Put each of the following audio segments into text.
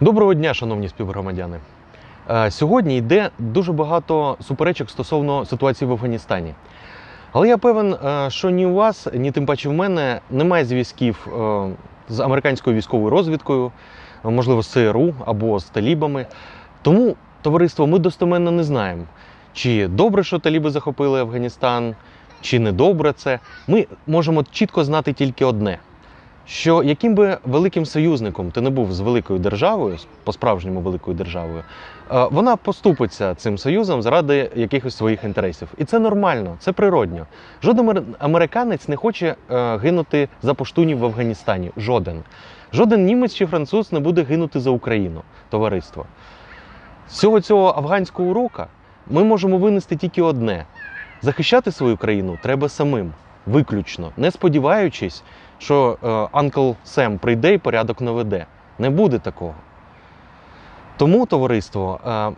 Доброго дня, шановні співгромадяни. Е, Сьогодні йде дуже багато суперечок стосовно ситуації в Афганістані. Але я певен, е, що ні у вас, ні тим паче в мене немає зв'язків е, з американською військовою розвідкою, можливо, з ЦРУ або з талібами. Тому, товариство, ми достеменно не знаємо, чи добре, що таліби захопили Афганістан, чи не добре це. Ми можемо чітко знати тільки одне: що яким би великим союзником ти не був з великою державою, по-справжньому великою державою, е, вона поступиться цим союзом заради якихось своїх інтересів. І це нормально, це природньо. Жоден американець не хоче е, гинути за поштунів в Афганістані. Жоден. Жоден німець чи француз не буде гинути за Україну, товариство. З цього цього афганського урока ми можемо винести тільки одне: захищати свою країну треба самим, виключно, не сподіваючись, що е, Анкл Сем прийде і порядок наведе. Не буде такого. Тому, товариство, е,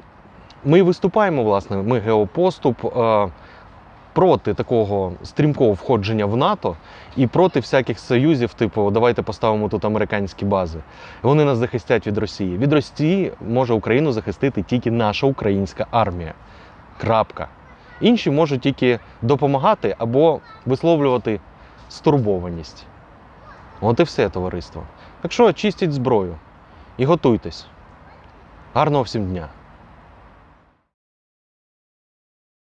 ми виступаємо, власне, ми геопоступ е, проти такого стрімкого входження в НАТО і проти всяких союзів, типу, давайте поставимо тут американські бази. Вони нас захистять від Росії. Від Росії може Україну захистити тільки наша українська армія. Крапка. Інші можуть тільки допомагати або висловлювати стурбованість. От і все, товариство. Так що чистіть зброю і готуйтесь. Гарного всім дня!